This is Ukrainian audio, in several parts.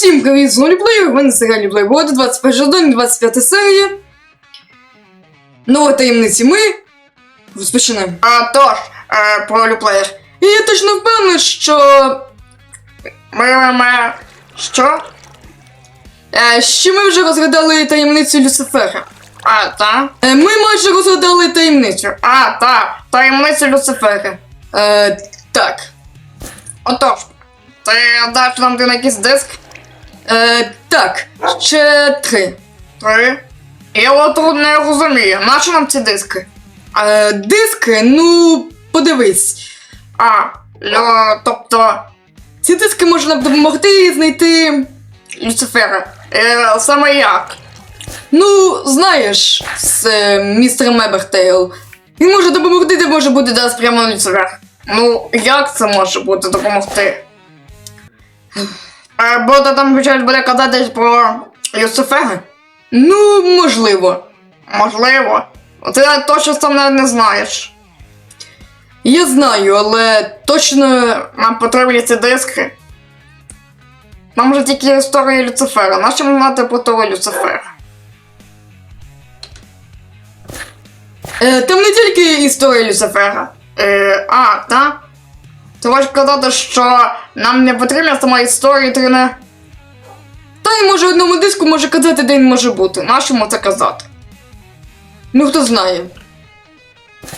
Усім привіт, з Лоліплею, ви на серіалі Плейбоди, 21 сезон, 25 серія. Нова таємниці ми розпочнемо. А тож, е, про люплеєр. І я точно впевнений, що. Ми, ми, ми... Що? Е, що ми вже розглядали таємницю Люцифера. А, та? Е, ми майже розглядали таємницю. А, та, таємниця Люцифера. Е, так. Отож, ти даш нам ти на якийсь диск? Е, так, ще три. Три. Я от тут не розумію, нащо нам ці диски? Е, диски, ну, подивись. А, льо, тобто, Ці диски можуть нам допомогти знайти. Люцифера. Е, саме як? Ну, знаєш, з е, містером Ебертейл. Він може допомогти, де може бути дасть прямо на Люцифер. Ну, як це може бути допомогти? Е, бо ти там щось буде казати про Люцифера? Ну, можливо. Можливо. Ти точно сам навіть не знаєш. Я знаю, але точно. Нам потрібні ці диски. Нам вже тільки історія Люцифера. Нащо ми знати про того Люцифера? Е, там не тільки історія Люцифера. Е, а, та? Ти хочеш казати, що нам не потрібна сама історія, ти. Та й може одному диску може казати, де він може бути. Нащо йому це казати? Ну хто знає.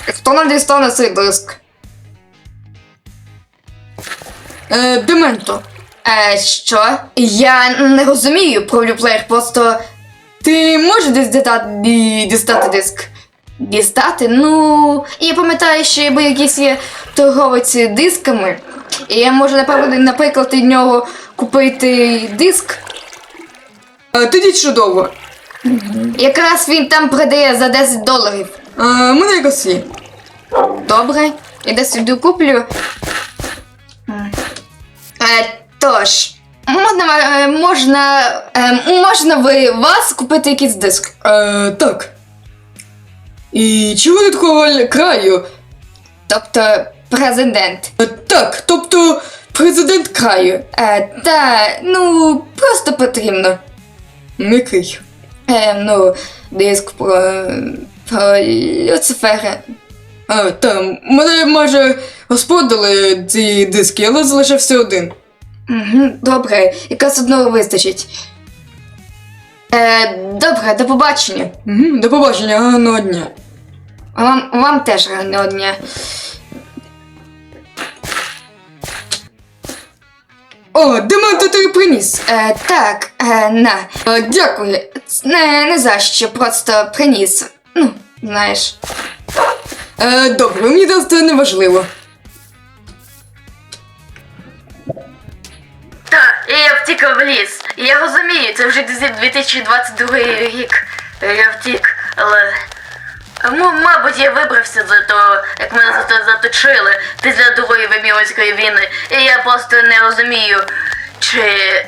Хто нам дістане цей диск? Е, Дементо. Е, що? Я не розумію про люплеєр, просто Ти можеш десь дістати, дістати диск? Дістати. Ну, я пам'ятаю, що якби якийсь є торговець дисками, і я можу, напевно, наприклад, від нього купити диск. Е, тоді чудово. Якраз він там продає за 10 доларів. Е, у мене якось є. Добре, я десь сюди куплю. Е, тож, можна, е, можна, е, можна ви вас купити якийсь диск? Е, так. І чого до такого краю? Тобто президент. Е, так, тобто президент краю. Е, та, ну, просто потрібно. Який? Е, ну, диск про, про Люцифера. А, там, мене майже розпродали ці диски, але залишився один. Угу, добре, якраз одного вистачить. Е, добре, до побачення. Угу, до побачення, гарного дня. Вам, вам теж гарного дня. О, Дементо ти приніс. Е, так, е, на. Е, дякую. Не, не за що, просто приніс. Ну, знаєш. Е, добре, мені це не важливо. Так, і я втік в ліс. Я розумію, це вже 2022 рік. Я втік, але. Ну, мабуть, я вибрався за того, як мене за це заточили після Другої Вимірської війни. І я просто не розумію, чи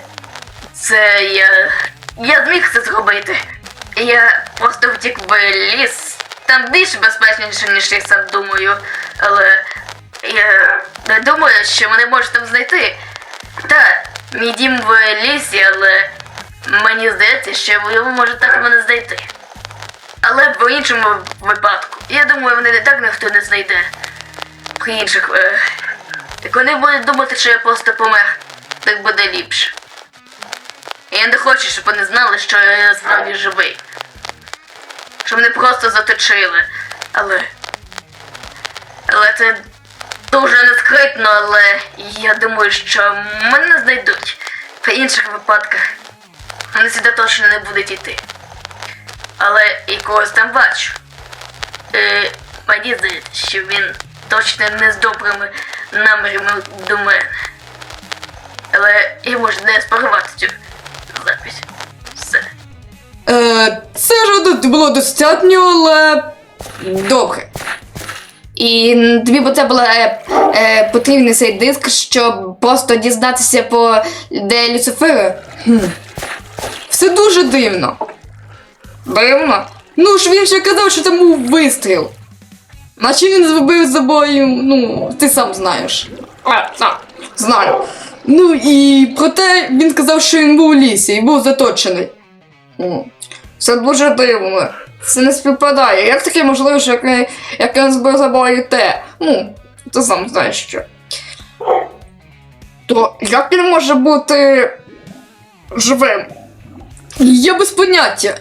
це я. Я зміг це зробити. Я просто втік в ліс. Там більш безпечніше, ніж я сам думаю. Але я не думаю, що мене можуть там знайти. Так, мій дім в лісі, але мені здається, що ви можете так мене знайти. Але в іншому випадку, я думаю, мене не так ніхто не знайде. При інших. Е... Так вони будуть думати, що я просто помер. Так буде ліпше. Я не хочу, щоб вони знали, що я справді живий. Щоб мене просто заточили. Але. Але це дуже нескритно, але я думаю, що мене знайдуть. При інших випадках вони сюди точно не будуть йти. Але і когось там бачу. Е, мені здається, що він точно не з добрими намірами до мене. Але я можу не спарувати цю запись. Все. Е, це ж було достатньо, але. Добре. І тобі бо це було е, е, потрібний цей диск, щоб просто дізнатися по де Люцифера. Все дуже дивно. Дивно. Ну ж він ще казав, що там був вистріл. Наче він зробив з собою, ну, ти сам знаєш. А, так, знаю. Ну і проте він сказав, що він був у лісі і був заточений. Це дуже дивно. Це не співпадає. Як таке можливо, що як, як він збив забою те? Ну, ти сам знаєш що. То як він може бути живим? Я без поняття.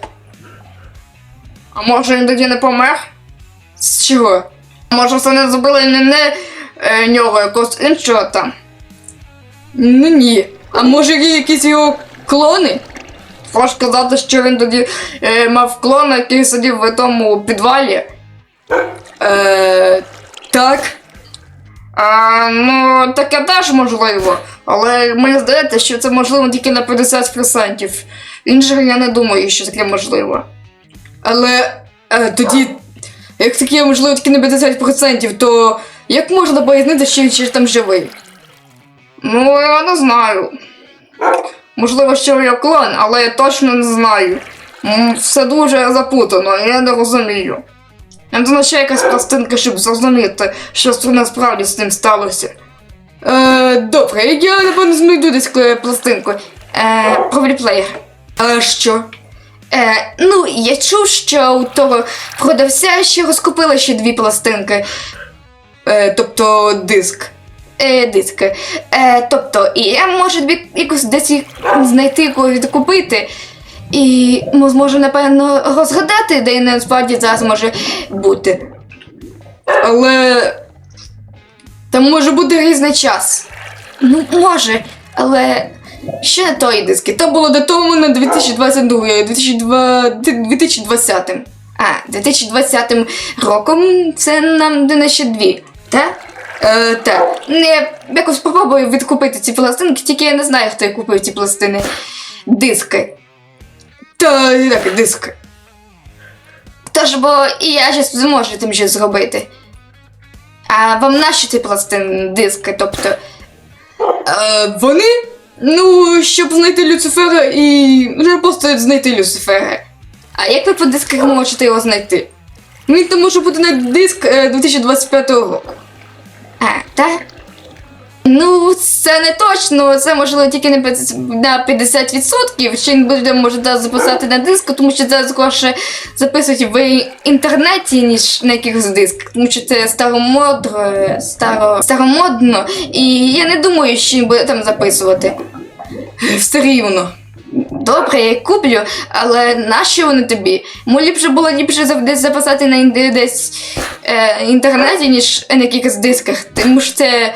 А може він тоді не помер? З чого? Може це не зробили не, не е, нього, якогось іншого там. Ну ні. А може є якісь його клони? Хочеш сказати, що він тоді е, мав клон, який сидів в тому підвалі? Е, так. А, ну, таке теж можливо. Але мені здається, що це можливо тільки на 50%. Інших я не думаю, що таке можливо. Але е, тоді, як таке можливо тільки на 50%, то як можна пояснити, що він ще там живий? Ну, я не знаю. Можливо, що я клон, але я точно не знаю. Все дуже запутано, я не розумію. Не знаю, ще якась пластинка, щоб зрозуміти, що насправді з ним сталося. Е, добре, я напевно знайду десь е, пластинку. Е, про реплеєр. А що? Е, ну, я чув, що у того продавця ще розкупили ще дві пластинки. Е, тобто диск. Е, диски. Е, тобто, і я можу якось десь їх знайти, когось відкупити. І ми напевно, розгадати, де насправді зараз може бути. Але там може бути різний час. Ну, може, але ще не тої диски. Там було датовано 2022, 2020. А, 2020 роком це нам де ще дві, так? Е, так. Не якось спробую відкупити ці пластинки, тільки я не знаю, хто купив ці пластини. Диски. Та так, диск. Тож, бо і я щось зможу тим щось зробити. А вам нащо ці пластини, диски, тобто. Е, вони? Ну, щоб знайти Люцифера і. Вже просто знайти Люцифера. А як ви по дисках можете його знайти? Він там може бути на диск е, 2025 року. А, так? Ну, це не точно, це можливо тільки 50%, на 50%, що він буде може записати на диск, тому що це скорше записують в інтернеті, ніж на якихось дисках, тому що це старомодро, старо, старомодно, і я не думаю, що буде там записувати. Все рівно. Добре, я куплю, але нащо вони тобі? Йому ліпше було ліпше зав- десь записати на десь е, інтернеті, ніж на якихось дисках, тому що це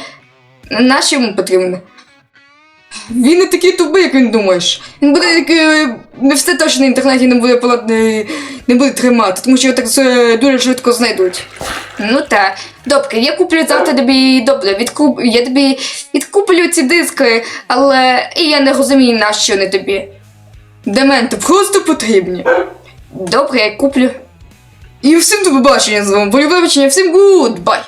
нащо йому потрібно. Він не такий тупий, як він думаєш. Він буде такий, не все точно на інтернеті не буде не, не буде тримати, тому що його так все дуже швидко знайдуть. Ну так. Добре, я куплю завтра тобі добре, відкуп... я тобі відкуплю ці диски, але і я не розумію, нащо вони тобі. Дементи просто потрібні. Добре, я куплю. І всім до побачення з вами. Полюбовичення, всім гудбай!